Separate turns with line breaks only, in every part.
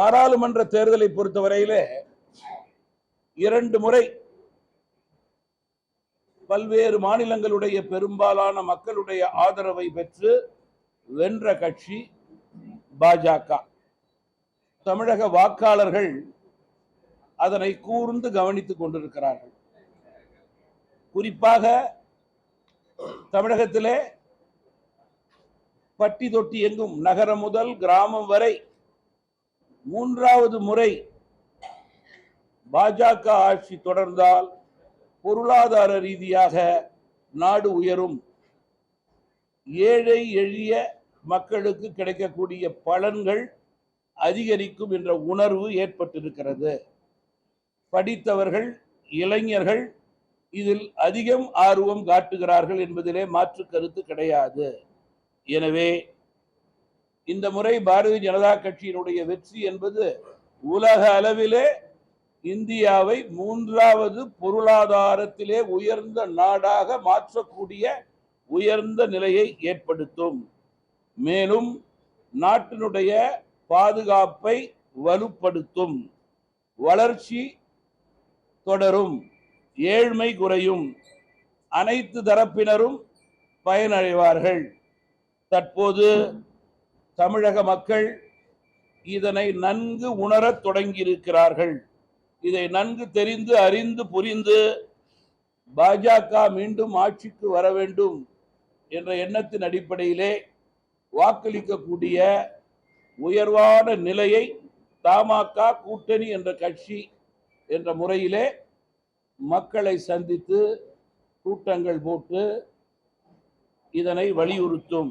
பாராளுமன்ற தேர்தலை பொறுத்தவரையிலே இரண்டு முறை பல்வேறு மாநிலங்களுடைய பெரும்பாலான மக்களுடைய ஆதரவை பெற்று வென்ற கட்சி பாஜக. தமிழக வாக்காளர்கள் அதனை கூர்ந்து கவனித்துக் கொண்டிருக்கிறார்கள். குறிப்பாக தமிழகத்திலே பட்டி தொட்டி எங்கும் நகரம் முதல் கிராமம் வரை மூன்றாவது முறை பாஜக ஆட்சி தொடர்ந்தால் பொருளாதார ரீதியாக நாடு உயரும். ஏழை எளிய மக்களுக்கு கிடைக்கக்கூடிய பலன்கள் அதிகரிக்கும் என்ற உணர்வு ஏற்பட்டிருக்கிறது. படித்தவர்கள் இளைஞர்கள் இதில் அதிகம் ஆர்வம் காட்டுகிறார்கள் என்பதிலே மாற்று கருத்து கிடையாது. எனவே இந்த முறை பாரதிய ஜனதா கட்சியினுடைய வெற்றி என்பது உலக அளவிலே இந்தியாவை மூன்றாவது பொருளாதாரத்திலே உயர்ந்த நாடாக மாற்றக்கூடிய உயர்ந்த நிலையை ஏற்படுத்தும். மேலும் நாட்டினுடைய பாதுகாப்பை வலுப்படுத்தும். வளர்ச்சி தொடரும். ஏழ்மை குறையும். அனைத்து தரப்பினரும் பயனடைவார்கள். தற்போது தமிழக மக்கள் இதனை நன்கு உணரத் தொடங்கியிருக்கிறார்கள். இதை நன்கு தெரிந்து அறிந்து புரிந்து பாஜக மீண்டும் ஆட்சிக்கு வர வேண்டும் என்ற எண்ணத்தின் அடிப்படையிலே வாக்களிக்கக்கூடிய உயர்வான நிலையை தமாக கூட்டணி என்ற கட்சி என்ற முறையிலே மக்களை சந்தித்து கூட்டங்கள் போட்டு இதனை வலியுறுத்தும்.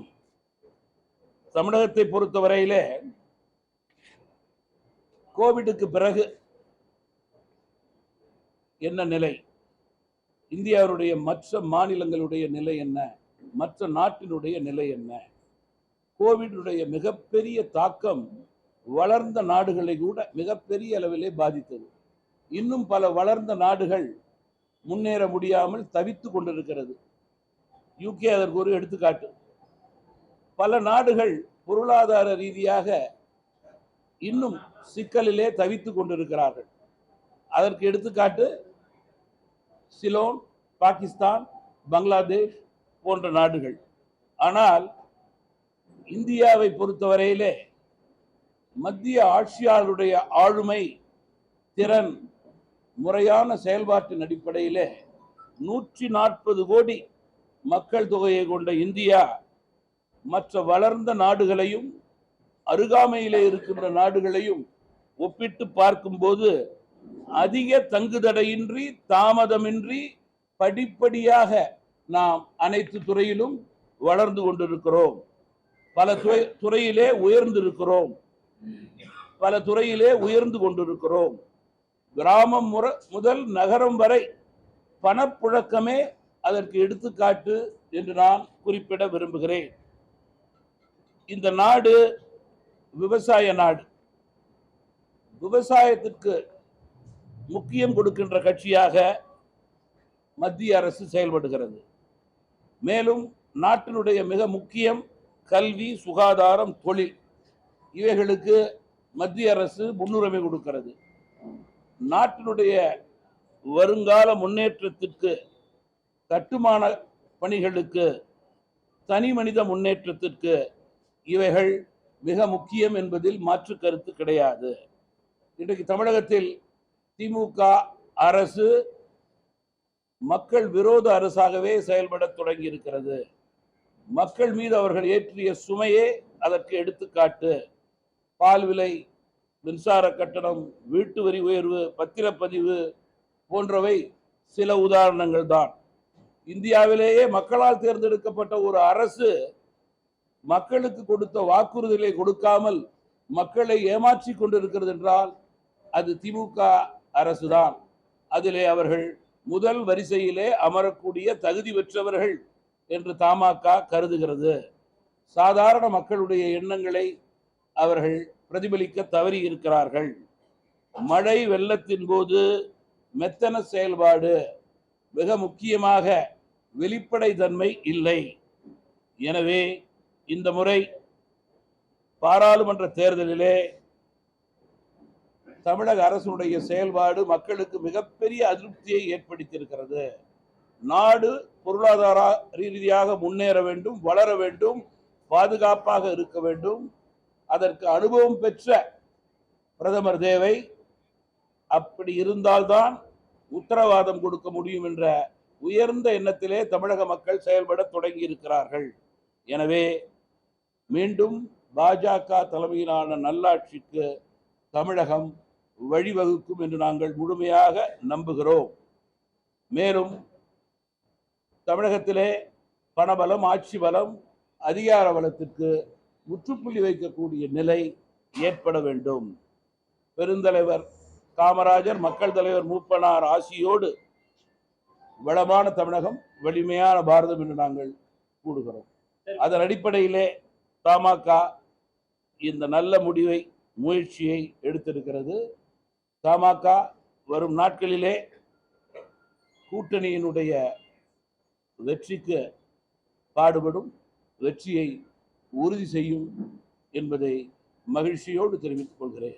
தமிழகத்தை பொறுத்தவரையிலே கோவிடுக்கு பிறகு என்ன நிலை? இந்தியாவுடைய மற்ற மாநிலங்களுடைய நிலை என்ன? மற்ற நாட்டினுடைய நிலை என்ன? கோவிடுடைய மிகப்பெரிய தாக்கம் வளர்ந்த நாடுகளை கூட மிகப்பெரிய அளவிலே பாதித்தது. இன்னும் பல வளர்ந்த நாடுகள் முன்னேற முடியாமல் தவித்து கொண்டிருக்கிறது. யூகே அதற்கு ஒரு எடுத்துக்காட்டு. பல நாடுகள் பொருளாதார ரீதியாக இன்னும் சிக்கலிலே தவித்து கொண்டிருக்கிறார்கள். அதற்கு எடுத்துக்காட்டு சிலோன் பாகிஸ்தான் பங்களாதேஷ் போன்ற நாடுகள். ஆனால் இந்தியாவை பொறுத்தவரையிலே மத்திய ஆட்சியாளருடைய ஆளுமை திறன் முறையான செயல்பாட்டின் அடிப்படையிலே நூற்றி நாற்பது கோடி மக்கள் தொகையை கொண்ட இந்தியா மற்ற வளர்ந்த நாடுகளையும் அருகாமையிலே இருக்கின்ற நாடுகளையும் ஒப்பிட்டு பார்க்கும்போது அதிக தங்குதடையின்றி தாமதமின்றி படிப்படியாக நாம் அனைத்து துறையிலும் வளர்ந்து கொண்டிருக்கிறோம். பல துறை துறையிலே உயர்ந்திருக்கிறோம். பல துறையிலே உயர்ந்து கொண்டிருக்கிறோம். கிராமம் முற முதல் நகரம் வரை பணப்புழக்கமே அதற்கு எடுத்துக்காட்டு என்று நான் குறிப்பிட விரும்புகிறேன். இந்த நாடு விவசாய நாடு. விவசாயத்திற்கு முக்கியம் கொடுக்கின்ற கட்சியாக மத்திய அரசு செயல்படுகிறது. மேலும் நாட்டினுடைய மிக முக்கியம் கல்வி சுகாதாரம் தொழில். இவைகளுக்கு மத்திய அரசு முன்னுரிமை கொடுக்கிறது. நாட்டினுடைய வருங்கால முன்னேற்றத்திற்கு கட்டுமான பணிகளுக்கு தனி மனித முன்னேற்றத்திற்கு இவைகள் மிக முக்கியம் என்பதில் மாற்று கருத்து கிடையாது. இன்றைக்கு தமிழகத்தில் திமுக அரசு மக்கள் விரோத அரசாகவே செயல்பட தொடங்கி இருக்கிறது மக்கள் மீது அவர்கள் ஏற்றிய சுமையே அதற்கு எடுத்துக்காட்டு. பால் விலை மின்சார கட்டணம் வீட்டு வரி உயர்வு பத்திரப்பதிவு போன்றவை சில உதாரணங்கள் தான் இந்தியாவிலேயே மக்களால் தேர்ந்தெடுக்கப்பட்ட ஒரு அரசு மக்களுக்கு கொடுத்த வாக்குறுதிகளை கொடுக்காமல் மக்களை ஏமாற்றி கொண்டிருக்கிறது என்றால் அது திமுக அரசுதான். அதிலே அவர்கள் முதல் வரிசையிலே அமரக்கூடிய தகுதி பெற்றவர்கள் என்று தமாக கருதுகிறது. சாதாரண மக்களுடைய எண்ணங்களை அவர்கள் பிரதிபலிக்க தவறி இருக்கிறார்கள் மழை வெள்ளத்தின் போது மெத்தன செயல்பாடு மிக முக்கியமாக வெளிப்படை தன்மை இல்லை. எனவே இந்த முறை பாராளுமன்ற தேர்தலிலே தமிழக அரசுடைய செயல்பாடு மக்களுக்கு மிகப்பெரிய அதிருப்தியை ஏற்படுத்தியிருக்கிறது. நாடு பொருளாதார ரீதியாக முன்னேற வேண்டும் வளர வேண்டும் பாதுகாப்பாக இருக்க வேண்டும். அதற்கு அனுபவம் பெற்ற பிரதமர் தேவை. அப்படி இருந்தால்தான் உத்தரவாதம் கொடுக்க முடியும் என்ற உயர்ந்த எண்ணத்திலே தமிழக மக்கள் செயல்பட தொடங்கி இருக்கிறார்கள் எனவே மீண்டும் பாஜக தலைமையிலான நல்லாட்சிக்கு தமிழகம் வழிவகுக்கும் என்று நாங்கள் முழுமையாக நம்புகிறோம். மேலும் தமிழகத்திலே பணபலம் ஆட்சி பலம் அதிகார பலத்திற்கு முற்றுப்புள்ளி வைக்கக்கூடிய நிலை ஏற்பட வேண்டும். பெருந்தலைவர் காமராஜர் மக்கள் தலைவர் மூப்பனார் ஆசியோடு வளமான தமிழகம் வலிமையான பாரதம் என்று நாங்கள் கூடுகிறோம் அதன் அடிப்படையிலே தமாக இந்த நல்ல முடிவை முயற்சியை எடுத்திருக்கிறது. தமாக வரும் நாட்களிலே கூட்டணியினுடைய வெற்றிக்கு பாடுபடும் வெற்றியை உறுதி செய்யும் என்பதை மகிழ்ச்சியோடு தெரிவித்துக் கொள்கிறேன்.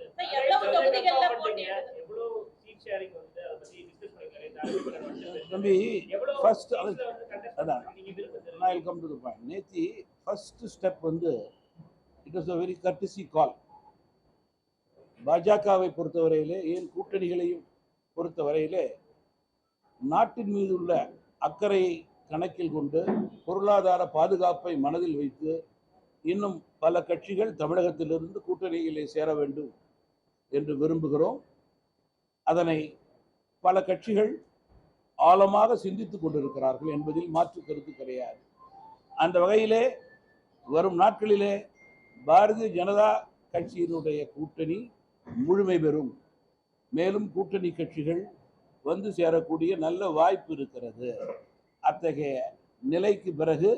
தம்பி அதான். நான் கம் டு த பாயிண்ட் நேத்தி ஃபஸ்ட்டு ஸ்டெப் வந்து it was a very courtesy call பாஜகவை பொறுத்தவரையிலே ஏன் கூட்டணிகளையும் பொறுத்தவரையிலே நாட்டின் மீது உள்ள அக்கறையை கணக்கில் கொண்டு பொருளாதார பாதுகாப்பை மனதில் வைத்து இன்னும் பல கட்சிகள் தமிழகத்திலிருந்து கூட்டணியிலே சேர வேண்டும் என்று விரும்புகிறோம். அதனை பல கட்சிகள் ஆழமாக சிந்தித்துக் கொண்டிருக்கிறார்கள் என்பதில் மாற்று கருத்து கிடையாது. அந்த வகையிலே வரும் நாட்களிலே பாரதிய ஜனதா கட்சியினுடைய கூட்டணி முழுமை பெறும். மேலும் கூட்டணி கட்சிகள் வந்து சேரக்கூடிய நல்ல வாய்ப்பு இருக்கிறது. அத்தகைய நிலைக்கு பிறகு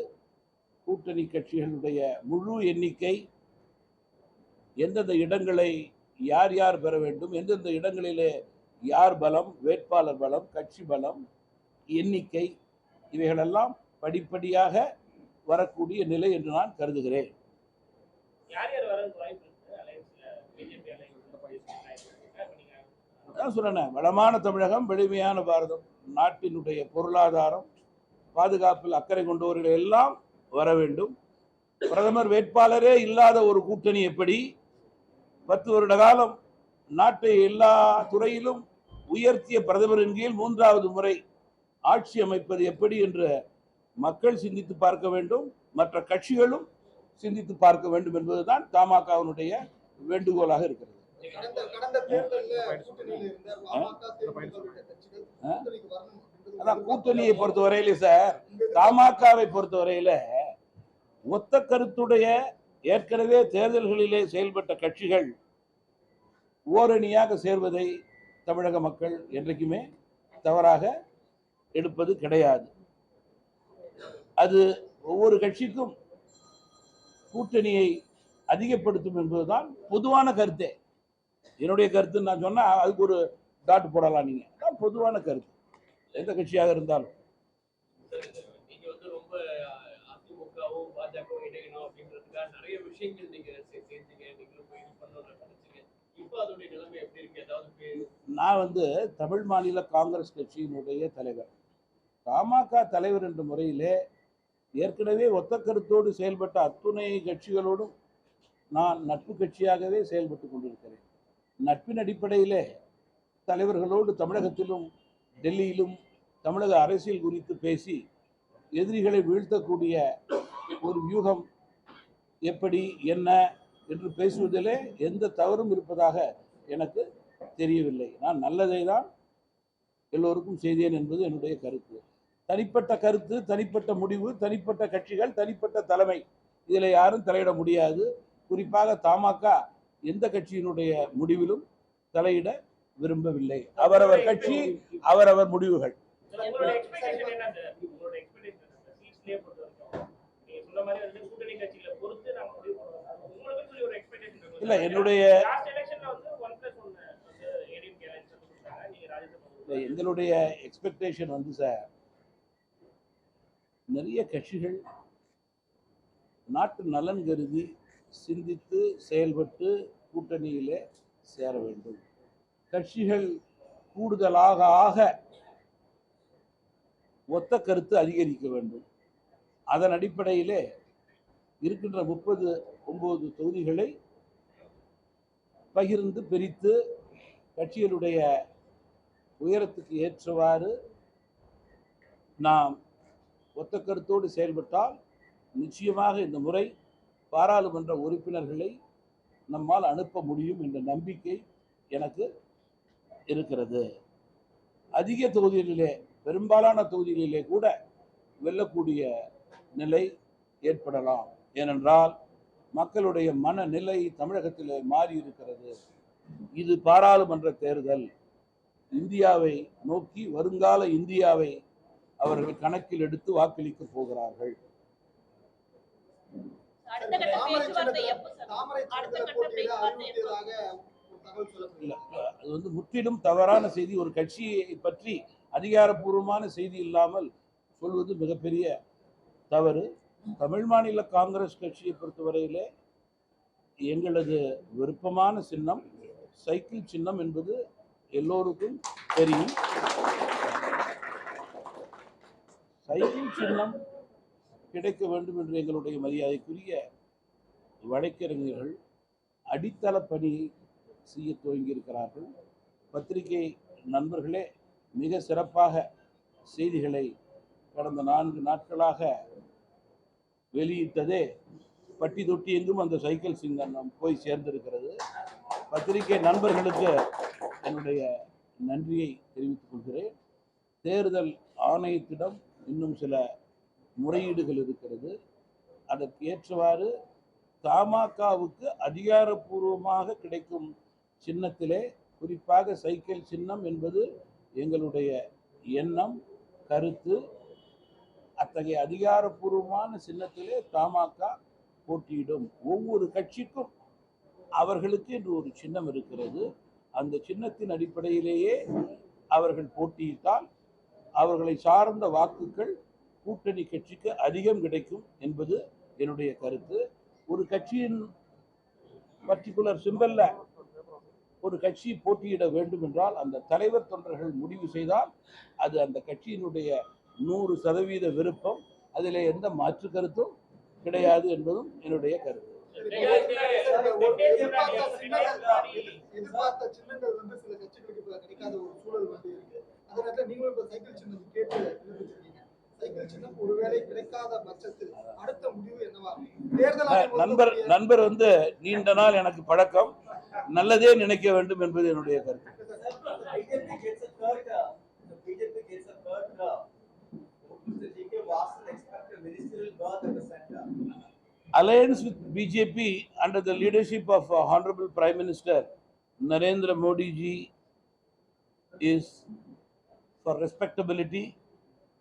கூட்டணி கட்சிகளுடைய முழு எண்ணிக்கை எந்தெந்த இடங்களை யார் யார் பெற வேண்டும் எந்தெந்த இடங்களிலே யார் பலம் வேட்பாளர் பலம் கட்சி பலம் எண்ணிக்கை இவைகளெல்லாம் படிப்படியாக வரக்கூடிய நிலை என்று நான் கருதுகிறேன். அதான் சொல்றேனே வளமான தமிழகம் வலிமையான பாரதம் நாட்டினுடைய பொருளாதாரம் பாதுகாப்பில் அக்கறை கொண்டவர்கள் எல்லாம் வர வேண்டும். பிரதமர் வேட்பாளரே இல்லாத ஒரு கூட்டணி எப்படி? பத்து வருட காலம் நாட்டை எல்லா துறையிலும் உயர்த்திய பிரதமரின் கீழ் மூன்றாவது முறை ஆட்சி அமைப்பது எப்படி என்று மக்கள் சிந்தித்து பார்க்க வேண்டும் மற்ற கட்சிகளும் சிந்தித்து பார்க்க வேண்டும் என்பதுதான் தமாகவினுடைய வேண்டுகோளாக இருக்கிறது. அதான் கூட்டணியை பொறுத்தவரையில சார் தமாகவை பொறுத்தவரையில ஒத்த கருத்துடைய ஏற்கனவே தேர்தல்களிலே செயல்பட்ட கட்சிகள் ஓரணியாக சேர்வதை தமிழக மக்கள் என்றைக்குமே தவறாக எடுப்பது கிடையாது. அது ஒவ்வொரு கட்சிக்கும் கூட்டணியை அதிகப்படுத்தும் என்பதுதான் பொதுவான கருத்தே. என்னுடைய கருத்து நான் சொன்னா அதுக்கு ஒரு டாட் போடலாம் நீங்க. அதான் பொதுவான கருத்து. எந்த கட்சியாக இருந்தாலும். நான் வந்து தமிழ் மாநில காங்கிரஸ் கட்சியினுடைய தலைவர். தமாக தலைவர் என்ற முறையிலே ஏற்கனவே ஒத்த கருத்தோடு செயல்பட்ட அத்துணை கட்சிகளோடும் நான் நட்பு கட்சியாகவே செயல்பட்டு கொண்டிருக்கிறேன். நட்பின் அடிப்படையிலே தலைவர்களோடு தமிழகத்திலும் டெல்லியிலும் தமிழக அரசியல் குறித்து பேசி எதிரிகளை வீழ்த்தக்கூடிய ஒரு வியூகம் எப்படி என்ன என்று பேசுவதிலே எந்த தவறும் இருப்பதாக எனக்கு தெரியவில்லை. நான் நல்லதை தான் எல்லோருக்கும் செய்தேன் என்பது என்னுடைய கருத்து. தனிப்பட்ட கருத்து தனிப்பட்ட முடிவு தனிப்பட்ட கட்சிகள் தனிப்பட்ட தலைமை. இதில் யாரும் தலையிட முடியாது. குறிப்பாக தமாக எந்த கட்சியினுடைய முடிவிலும் தலையிட விரும்பவில்லை. அவரவர் கட்சி அவரவர் முடிவுகள். இல்ல, என்னுடைய- எங்களுடைய எக்ஸ்பெக்டேஷன் வந்து சார் நிறைய கட்சிகள் நாட்டு நலன் கருதி சிந்தித்து செயல்பட்டு கூட்டணியிலே சேர வேண்டும். கட்சிகள் கூடுதலாக ஆக ஒத்த கருத்து அதிகரிக்க வேண்டும். அதன் அடிப்படையிலே இருக்கின்ற முப்பது ஒன்பது தொகுதிகளை பகிர்ந்து பிரித்து கட்சிகளுடைய உயரத்துக்கு ஏற்றவாறு நாம் ஒத்த கருத்தோடு செயல்பட்டால் நிச்சயமாக இந்த முறை பாராளுமன்ற உறுப்பினர்களை நம்மால் அனுப்ப முடியும் என்ற நம்பிக்கை எனக்கு இருக்கிறது. அதிக தொகுதிகளிலே பெரும்பாலான தொகுதிகளிலே கூட வெல்லக்கூடிய நிலை ஏற்படலாம். ஏனென்றால் மக்களுடைய மனநிலை தமிழகத்தில் மாறி இருக்கிறது இது பாராளுமன்ற தேர்தல். இந்தியாவை நோக்கி வருங்கால இந்தியாவை அவர்கள் கணக்கில் எடுத்து வாக்களிக்க போகிறார்கள். அது வந்து முற்றிலும் தவறான செய்தி. ஒரு கட்சியை பற்றி அதிகாரப்பூர்வமான செய்தி இல்லாமல் சொல்வது மிகப்பெரிய தவறு. தமிழ் மாநில காங்கிரஸ் கட்சியை பொறுத்தவரையிலே எங்களது விருப்பமான சின்னம் சைக்கிள் சின்னம் என்பது எல்லோருக்கும் தெரியும். சைக்கிள் சின்னம் கிடைக்க வேண்டும் என்று எங்களுடைய மரியாதைக்குரிய வழக்கறிஞர்கள் அடித்தள பணியை செய்ய துவங்கியிருக்கிறார்கள். பத்திரிகை நண்பர்களே மிக சிறப்பாக செய்திகளை கடந்த நான்கு நாட்களாக வெளியிட்டதே பட்டி தொட்டி எங்கும் அந்த சைக்கிள் சின்னம் போய் சேர்ந்திருக்கிறது. பத்திரிகை நண்பர்களுக்கு என்னுடைய நன்றியை தெரிவித்துக் கொள்கிறேன். தேர்தல் ஆணையத்திடம் இன்னும் சில முறையீடுகள் இருக்கிறது. அதற்கு ஏற்றவாறு தமாகவுக்கு அதிகாரப்பூர்வமாக கிடைக்கும் சின்னத்திலே குறிப்பாக சைக்கிள் சின்னம் என்பது எங்களுடைய எண்ணம் கருத்து. அத்தகைய அதிகாரப்பூர்வமான சின்னத்திலே தமாக போட்டியிடும். ஒவ்வொரு கட்சிக்கும் அவர்களுக்கு என்று ஒரு சின்னம் இருக்கிறது. அந்த சின்னத்தின் அடிப்படையிலேயே அவர்கள் போட்டியிட்டால் அவர்களை சார்ந்த வாக்குகள் கூட்டணி கட்சிக்கு அதிகம் கிடைக்கும் என்பது என்னுடைய கருத்து. ஒரு கட்சியின் பர்டிகுலர் சிம்பல்ல ஒரு கட்சி போட்டியிட வேண்டும் என்றால் அந்த தலைவர் தொண்டர்கள் முடிவு செய்தால் அது அந்த கட்சியினுடைய நூறு சதவீத விருப்பம். அதில் எந்த மாற்று கருத்தும் கிடையாது என்பதும் என்னுடைய கருத்து.
எதிர்பார்த்த சின்னங்கள் வந்து சில கட்சிகளுக்கு கிடைக்காத ஒரு சூழல் வந்து இருக்கு. அதனால நீங்களும் இப்ப சைக்கிள் சின்னம் கேட்டு விண்ணப்பிச்சிருக்கீங்க சைக்கிள் சின்னம் ஒருவேளை கிடைக்காத பட்சத்தில் அடுத்த முடிவு என்னவா இருக்கும்? தேர்தல் ஆணையம்
நண்பர் நண்பர் வந்து நீண்ட நாள் எனக்கு பழக்கம் நல்லதே நினைக்க வேண்டும் என்பது என்னுடைய கருத்து
third, uh, the BJP gets a third, uh,
alliance with BJP under the leadership of uh, Honorable Prime Minister Narendra Modi ji is for respectability,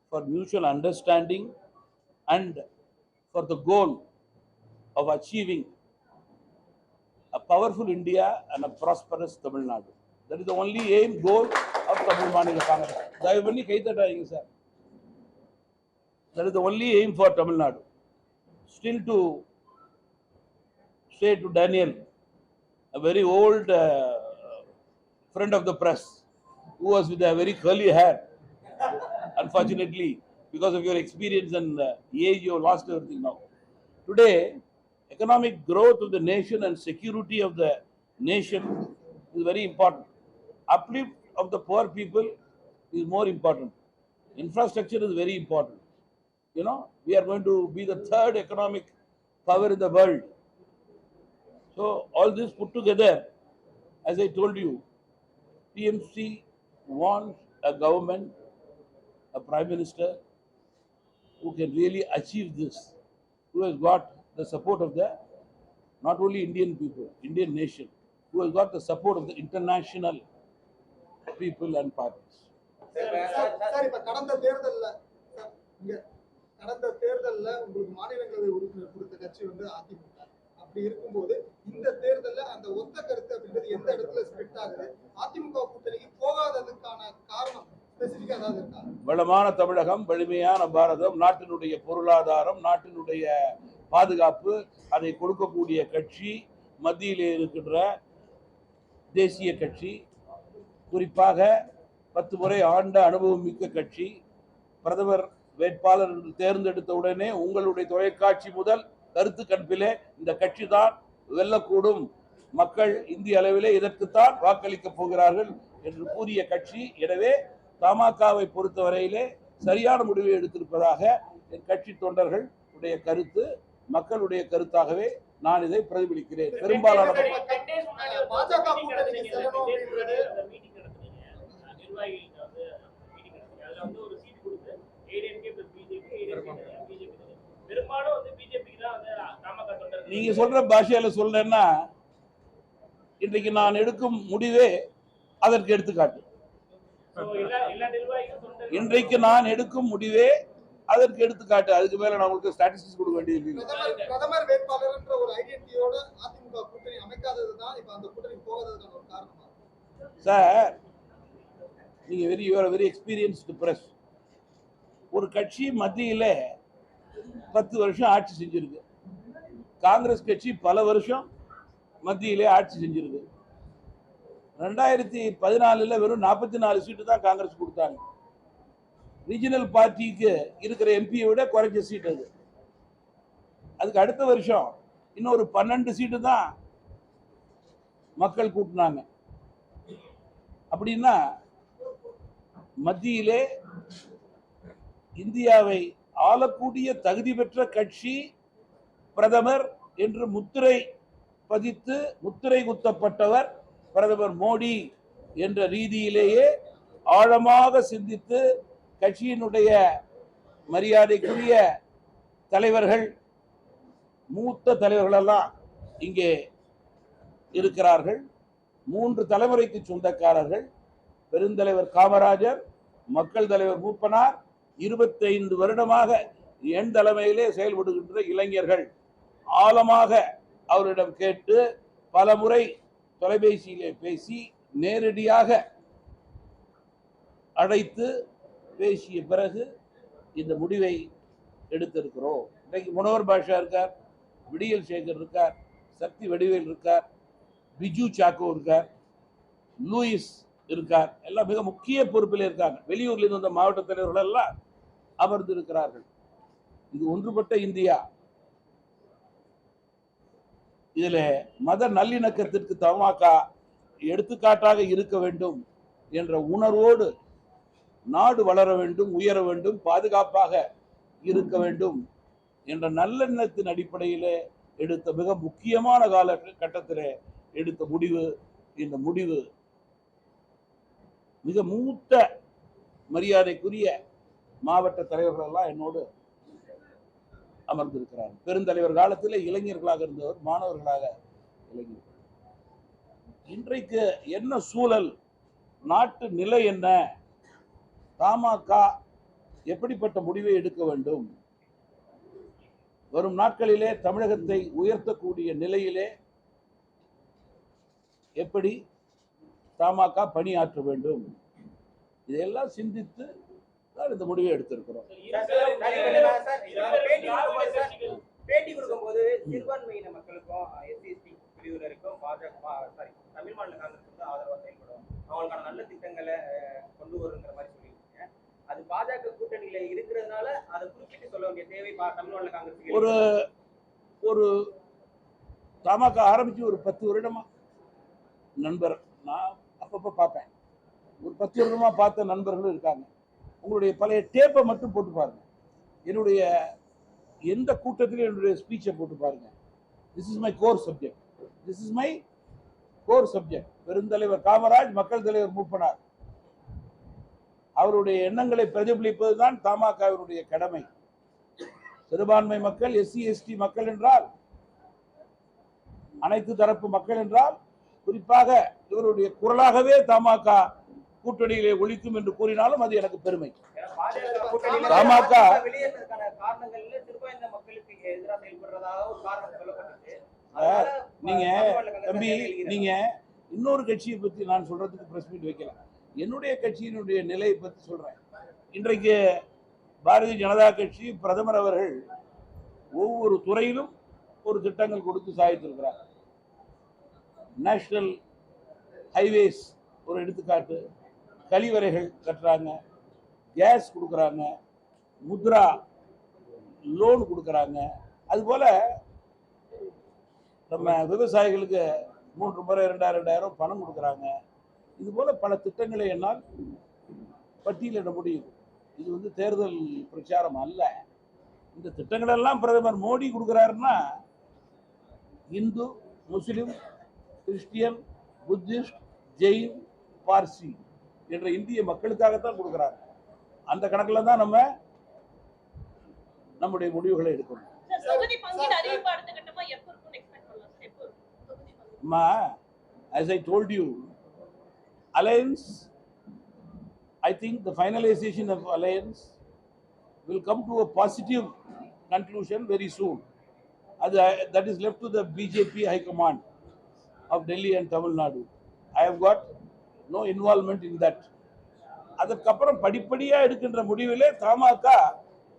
for mutual understanding, and for the goal of achieving a powerful India and a prosperous Tamil Nadu. That is the only aim, goal of Tamil Manila Congress. தயவு பண்ணி கை தட்டாதீங்க sir That is the only aim for Tamil Nadu. Still to say to Daniel, a very old uh, friend of the press, who was with a very curly hair, unfortunately, because of your experience and uh, age, you have lost everything now. Today, economic growth of the nation and security of the nation is very important. Uplift of the poor people is more important. Infrastructure is very important. You know, we are going to be the third economic power in the world. So, all this put together, as I told you, TMC want a government, a prime minister who can really achieve this, who has got the support of the not only Indian people, Indian nation, who has got the support of the international people and parties.
Sir, இப்ப கடந்த தேர்தல்ல கடந்த தேர்தல்ல உங்களுக்கு மாநிலங்களவை உறுப்பினர் கொடுத்த கட்சி வந்து அதிமுக அப்படி இருக்கும்போது இந்த தேர்தலில் அந்த ஒத்த கருத்து அப்படின்றது எந்த இடத்துல ஸ்பிட் ஆகுது? அதிமுக கூட்டணிக்கு போகாததுக்கான காரணம்
வளமான தமிழகம் வலிமையான பாரதம் நாட்டினுடைய பொருளாதாரம் நாட்டினுடைய பாதுகாப்பு அதை கொடுக்கக்கூடிய கட்சி மத்தியில் இருக்கின்ற தேசிய கட்சி குறிப்பாக பத்து முறை ஆண்ட அனுபவம் மிக்க கட்சி பிரதமர் வேட்பாளர் தேர்ந்தெடுத்த உடனே உங்களுடைய தொலைக்காட்சி முதல் கருத்து கணிப்பிலே இந்த கட்சி தான் வெல்லக்கூடும். மக்கள் இந்திய அளவிலே இதற்குத்தான் வாக்களிக்கப் போகிறார்கள் என்று கூறிய கட்சி. எனவே தமாகவை பொறுத்தவரையிலே சரியான முடிவை எடுத்திருப்பதாக என் கட்சி தொண்டர்கள் உடைய கருத்து மக்களுடைய கருத்தாகவே நான் இதை பிரதிபலிக்கிறேன். பெரும்பாலான.
நிர்வாகிகள்ட்ட வந்து meeting நடத்துனீங்க. அதுல வந்து ஒரு seat கொடுத்து BJP பெரும்பாலும் வந்து பிஜேபி தான் வந்து தமாக தொண்டர்கள்
நீங்க சொல்ற பாஷையில சொல்றேன்னா இன்றைக்கு நான் எடுக்கும் முடிவே அதற்கு எடுத்துக்காட்டு. இன்றைக்கு நான் எடுக்கும் முடிவே அதற்கு எடுத்துக்காட்டு. அதுக்கு மேல நான் உங்களுக்கு ஸ்டாட்டிஸ்டிக்ஸ் கொடுக்க வேண்டியது இல்லை.
பிரதமர் வேட்பாளர்ன்ற ஒரு ஐடென்டிட்டியோட அதிமுக கூட்டணி அமைக்காதது தான் இப்ப அந்த கூட்டணி போகாததுக்கான ஒரு காரணமா?
சார் நீங்க very you are very experienced press ஒரு கட்சி மத்தியில பத்து வருஷம் ஆட்சி செஞ்சுருக்கு. காங்கிரஸ் கட்சி பல வருஷம் மத்தியிலே ஆட்சி செஞ்சுருக்கு. ரெண்டாயிரத்தி பதினாலுல வெறும் நாற்பத்தி நாலு சீட்டு தான் காங்கிரஸ் கொடுத்தாங்க. ரீஜனல் பார்ட்டிக்கு இருக்கிற எம்பியை விட குறைஞ்ச சீட் அது. அதுக்கு அடுத்த வருஷம் இன்னொரு பன்னெண்டு சீட்டு தான் மக்கள் கூட்டினாங்க. அப்படின்னா மத்தியிலே இந்தியாவை ஆளக்கூடிய தகுதி பெற்ற கட்சி பிரதமர் என்று முத்திரை பதித்து முத்திரை குத்தப்பட்டவர் பிரதமர் மோடி என்ற ரீதியிலேயே ஆழமாக சிந்தித்து கட்சியினுடைய மரியாதைக்குரிய தலைவர்கள் மூத்த தலைவர்களெல்லாம் இங்கே இருக்கிறார்கள். மூன்று தலைமுறைக்கு சொந்தக்காரர்கள். பெருந்தலைவர் காமராஜர் மக்கள் தலைவர் மூப்பனார் இருபத்தைந்து வருடமாக என் தலைமையிலே செயல்படுகின்ற இளைஞர்கள் ஆழமாக அவரிடம் கேட்டு பல முறை தொலைபேசியிலே பேசி நேரடியாக அழைத்து பேசிய பிறகு இந்த முடிவை எடுத்திருக்கிறோம். இன்றைக்கு முனவர் பாஷா இருக்கார் விடியல் சேகர் இருக்கார் சக்தி வடிவேல் இருக்கார் பிஜு சாக்கோ இருக்கார் லூயிஸ் இருக்கார். எல்லாம் மிக முக்கிய பொறுப்பில் இருக்காங்க. வெளியூர்ல இருந்து வந்த மாவட்ட தலைவர்கள் எல்லாம் அமர்ந்து இருக்கிறார்கள் இது ஒன்றுபட்ட இந்தியா. இதுல மத நல்லிணக்கத்திற்கு தமாக எடுத்துக்காட்டாக இருக்க வேண்டும் என்ற உணர்வோடு நாடு வளர வேண்டும் உயர வேண்டும் பாதுகாப்பாக இருக்க வேண்டும் என்ற நல்லெண்ணத்தின் அடிப்படையிலே எடுத்த மிக முக்கியமான கால கட்டத்திலே எடுத்த முடிவு. இந்த முடிவு மிக மூத்த மரியாதைக்குரிய மாவட்ட தலைவர்கள் எல்லாம் என்னோடு அமர்ந்திருக்கிறார் பெருந்தலைவர் காலத்தில் இளைஞர்களாக இருந்தவர் மாணவர்களாக இளைஞர்கள். இன்றைக்கு என்ன சூழல் நாட்டு நிலை என்ன தமாக எப்படிப்பட்ட முடிவை எடுக்க வேண்டும்? வரும் நாட்களிலே தமிழகத்தை உயர்த்தக்கூடிய நிலையிலே எப்படி தமாக பணியாற்ற வேண்டும். இதையெல்லாம் சிந்தித்து தான் இந்த முடிவை எடுத்திருக்கிறோம்.
பேட்டி கொடுக்கும்போது சிறுபான்மையின மக்களுக்கும் எஸ்சி எஸ்டி பிரிவினருக்கும் பாஜக சாரி தமிழ் மாநில காங்கிரஸ் வந்து ஆதரவா செயல்படும். அவங்களுக்கான நல்ல திட்டங்களை கொண்டு வருங்கிற மாதிரி சொல்லியிருக்கீங்க. அது பாஜக கூட்டணியில இருக்கிறதுனால அதை குறிப்பிட்டு சொல்ல வேண்டிய தேவை பா- தமிழ் மாநில காங்கிரஸ்
ஒரு ஒரு தமாக ஆரம்பிச்சு ஒரு பத்து வருடமா. நண்பர் நான் ஒரு பார்த்த நண்பர்களும் இருக்காங்க. உங்களுடைய பழைய டேப்பை மட்டும் போட்டு பாருங்க. என்னுடைய எந்த கூட்டத்திலும் என்னுடைய ஸ்பீச்சை போட்டு பாருங்க. This is my core subject this is my core subject பெருந்தலைவர் காமராஜ் மக்கள் தலைவர் மூப்பனார். அவருடைய எண்ணங்களை பிரதிபலிப்பது தான் தமாகவினுடைய கடமை. சிறுபான்மை மக்கள் எஸ்சி எஸ்டி மக்கள் என்றால் அனைத்து தரப்பு மக்கள் என்றால் குறிப்பாக இவருடைய குரலாகவே தமாக கூட்டணியிலே ஒழிக்கும் என்று கூறினாலும் அது எனக்கு பெருமை.
அதனால
நீங்க தம்பி. நீங்க இன்னொரு கட்சியை பத்தி நான் சொல்றதுக்கு பிரஸ் மீட் வைக்கலாம். என்னுடைய கட்சியினுடைய நிலையை பத்தி சொல்றேன். இன்றைக்கு பாரதிய ஜனதா கட்சி பிரதமர் அவர்கள் ஒவ்வொரு துறையிலும் ஒரு திட்டங்கள் கொடுத்து சாதித்திருக்கிறார். நேஷனல் ஹைவேஸ் ஒரு எடுத்துக்காட்டு. கழிவறைகள் கட்டுறாங்க கேஸ் கொடுக்குறாங்க முத்ரா லோன் கொடுக்குறாங்க. அதுபோல் நம்ம விவசாயிகளுக்கு மூன்று முறை ரெண்டாயிரம் ரெண்டாயிரம் பணம் கொடுக்குறாங்க. இது போல் பல திட்டங்களை என்னால் பட்டியலிட முடியும் இது வந்து தேர்தல் பிரச்சாரம் அல்ல. இந்த திட்டங்களெல்லாம் பிரதமர் மோடி கொடுக்குறாருன்னா இந்து முஸ்லிம் கிறிஸ்டியன் புத்திஸ்ட் ஜெயின் பார்சி. என்ற இந்திய மக்களுக்காகத்தான் கொடுக்குறாங்க அந்த கணக்கில் தான் நம்ம நம்முடைய முடிவுகளை எடுக்கணும்
சார் தொகுதி பங்கீடு அறிவிப்பு அடுத்த கட்டமா எப்ப இருக்கும்னு எக்ஸ்பெக்ட் பண்ணலாம் சார் எப்போ இருக்கும் தொகுதி பங்கீடு
Ma, as I told you, alliance, I think the finalization of alliance will come to a positive conclusion very soon. As I- That is left to the BJP High Command of Delhi and Tamil Nadu. I have got no involvement in that அதற்கப்புறம் படிப்படியா எடுக்கின்ற முடிவிலே தமாக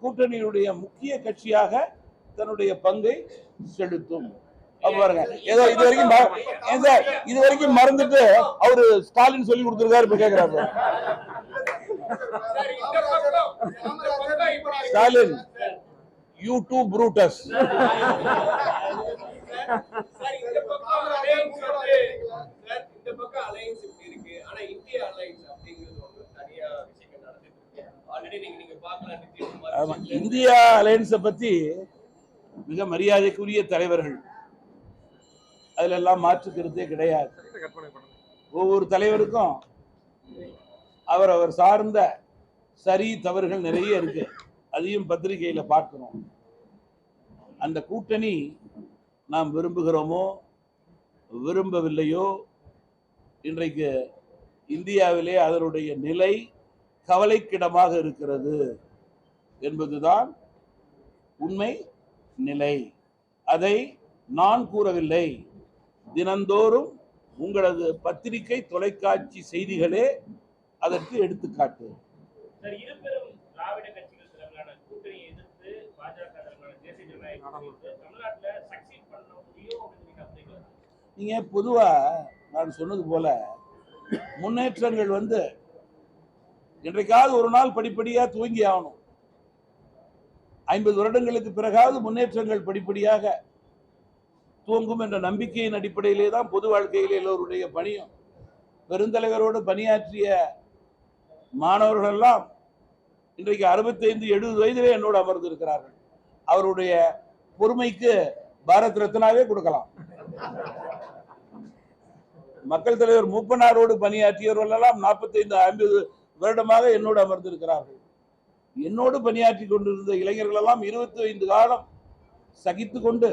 கூட்டணியுடைய முக்கிய கட்சியாக தன்னுடைய பங்கை செலுத்தும். பாருங்க ஏதோ இது வரைக்கும் ம- ஏன் சார் இது வரைக்கும் மறந்துட்டு அவரு ஸ்டாலின் சொல்லி கொடுத்திருக்காரு இப்ப கேக்குறாரு.
Sir,
Stalin you too Brutus
sir, இந்த பக்கம் alliance வந்து, சார், இந்த பக்கம் alliance இப்படி இருக்கு. ஆனா இந்திய alliance அப்படிங்கிறது ஒண்ணு தனியா விஷயங்கள் நடந்துட்டு இருக்கு. Already நீங்க நீங்க பார்க்கலாம் நிதிஷ்குமார்
ஆமா இந்தியா அலையன்ஸை பத்தி மிக மரியாதைக்குரிய தலைவர்கள். அதுல எல்லாம் மாற்று கருத்தே கிடையாது. ஒவ்வொரு தலைவருக்கும் அவர் அவர் சார்ந்த சரி தவறுகள் நிறைய இருக்கு. அதையும் பத்திரிகையில பார்க்கிறோம். அந்த கூட்டணி நாம் விரும்புகிறோமோ விரும்பவில்லையோ இன்றைக்கு இந்தியாவிலே அதனுடைய நிலை கவலைக்கிடமாக இருக்கிறது என்பதுதான் உண்மை நிலை. அதை நான் கூறவில்லை. தினந்தோறும் உங்களது பத்திரிகை தொலைக்காட்சி செய்திகளே அதற்கு எடுத்துக்காட்டு.
நீங்க அப்படிங்களா
நீங்க பொதுவா நான் சொன்னது போல முன்னேற்றங்கள் வந்து இன்றைக்காவது ஒரு நாள் படிப்படியா துவங்கி ஆகணும். ஐம்பது வருடங்களுக்கு பிறகாவது முன்னேற்றங்கள் படிப்படியாக துவங்கும் என்ற நம்பிக்கையின் அடிப்படையிலே தான் பொது வாழ்க்கையிலே எல்லோருடைய பணியும். பெருந்தலைவரோடு பணியாற்றிய மாணவர்கள் எல்லாம் இன்றைக்கு அறுபத்தைந்து எழுபது வயதிலே என்னோடு அமர்ந்திருக்கிறார்கள். அவருடைய பொறுமைக்கு பாரத் ரத்னாவே கொடுக்கலாம். மக்கள் தலைவர் மூப்பனாரோடு பணியாற்றியவர்கள் எல்லாம் நாற்பத்தைந்து ஐம்பது வருடமாக என்னோடு அமர்ந்திருக்கிறார்கள். என்னோடு பணியாற்றி கொண்டிருந்த இளைஞர்கள் எல்லாம் இருபத்தி ஐந்து காலம் சகித்து கொண்டு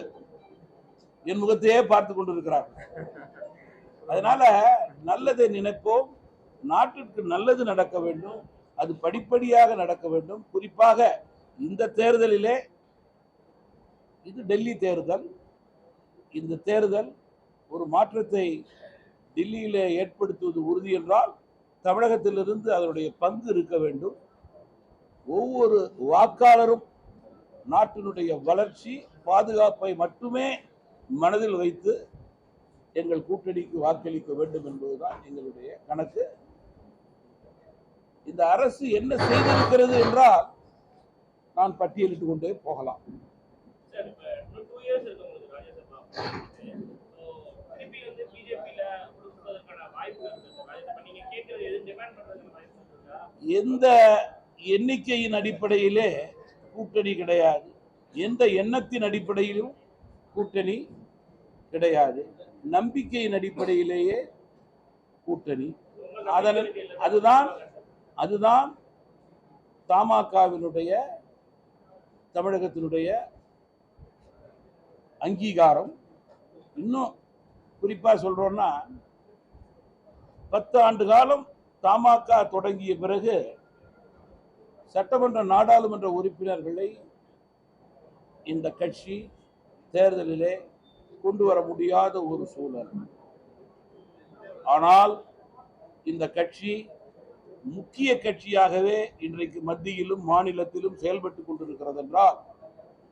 என் முகத்தையே பார்த்து கொண்டிருக்கிறார்கள். அதனால நல்லதை நினைப்போம் நாட்டிற்கு நல்லது நடக்க வேண்டும் அது படிப்படியாக நடக்க வேண்டும். குறிப்பாக இந்த தேர்தலிலே இது டெல்லி தேர்தல். இந்த தேர்தல் ஒரு மாற்றத்தை டெல்லியிலே ஏற்படுத்துவது உறுதி என்றால் தமிழகத்திலிருந்து அதனுடைய பங்கு இருக்க வேண்டும். ஒவ்வொரு வாக்காளரும் நாட்டினுடைய வளர்ச்சி பாதுகாப்பை மட்டுமே மனதில் வைத்து எங்கள் கூட்டணிக்கு வாக்களிக்க வேண்டும் என்பதுதான் எங்களுடைய கணக்கு. இந்த அரசு என்ன செய்திருக்கிறது என்றால் நான் பட்டியலிட்டு கொண்டே போகலாம்
சார் இப்ப இன்னும் டூ இயர்ஸ் இருக்கு உங்களுக்கு ராஜ்யசபா So, திருப்பி வந்து பிஜேபியில கொடுப்பதற்கான வாய்ப்பு இருக்கு சார் ராஜ்யசபா நீங்க கேட்கறது எது டிமாண்ட் பண்றதுக்கு வாய்ப்பு இருக்கா
எந்த எண்ணிக்கையின் அடிப்படையிலே கூட்டணி கிடையாது. எந்த எண்ணத்தின் அடிப்படையிலும் கூட்டணி கிடையாது. நம்பிக்கையின் அடிப்படையிலேயே கூட்டணி. அதன் அதுதான் அதுதான் தமாகவினுடைய தமிழகத்தினுடைய அங்கீகாரம். இன்னும் குறிப்பா சொல்றோம்னா பத்து ஆண்டு காலம் தமாக தொடங்கிய பிறகு சட்டமன்ற நாடாளுமன்ற உறுப்பினர்களை இந்த கட்சி தேர்தலிலே கொண்டு வர முடியாத ஒரு சூழல். ஆனால் இந்த கட்சி முக்கிய கட்சியாகவே இன்றைக்கு மத்தியிலும் மாநிலத்திலும் செயல்பட்டு கொண்டிருக்கிறது என்றால்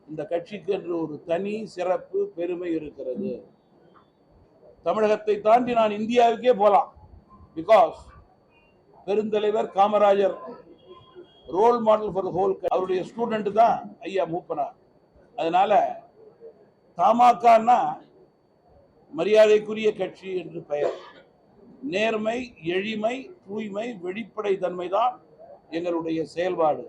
இந்த கட்சிக்கு என்று ஒரு தனி சிறப்பு பெருமை இருக்கிறது. தமிழகத்தை தாண்டி நான் இந்தியாவுக்கே போகலாம். பிகாஸ் பெருந்தலைவர் Kamarajar role model for whole அவருடைய ஸ்டூடெண்ட் தான் ஐயா மூப்பனார். அதனால தமாகனா மரியாதைக்குரிய கட்சி என்று பெயர். நேர்மை எளிமை தூய்மை வெளிப்படை தன்மை தான் எங்களுடைய செயல்பாடு.